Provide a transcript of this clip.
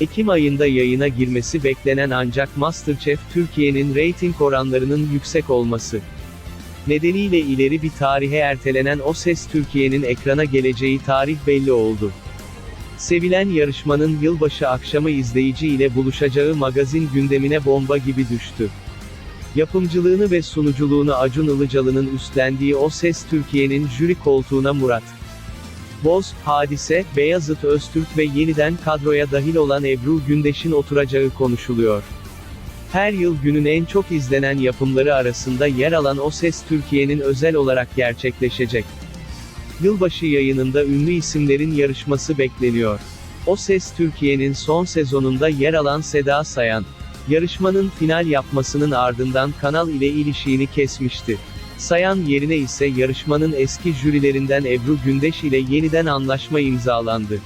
Ekim ayında yayına girmesi beklenen ancak MasterChef Türkiye'nin reyting oranlarının yüksek olması nedeniyle ileri bir tarihe ertelenen O Ses Türkiye'nin ekrana geleceği tarih belli oldu. Sevilen yarışmanın yılbaşı akşamı izleyici ile buluşacağı magazin gündemine bomba gibi düştü. Yapımcılığını ve sunuculuğunu Acun Ilıcalı'nın üstlendiği O Ses Türkiye'nin jüri koltuğuna Murat Boz, Hadise, Beyazıt Öztürk ve yeniden kadroya dahil olan Ebru Gündeş'in oturacağı konuşuluyor. Her yıl günün en çok izlenen yapımları arasında yer alan O Ses Türkiye'nin özel olarak gerçekleşecek. Yılbaşı yayınında ünlü isimlerin yarışması bekleniyor. O Ses Türkiye'nin son sezonunda yer alan Seda Sayan, yarışmanın final yapmasının ardından kanal ile ilişiğini kesmişti. Sayan yerine ise yarışmanın eski jürilerinden Ebru Gündeş ile yeniden anlaşma imzalandı.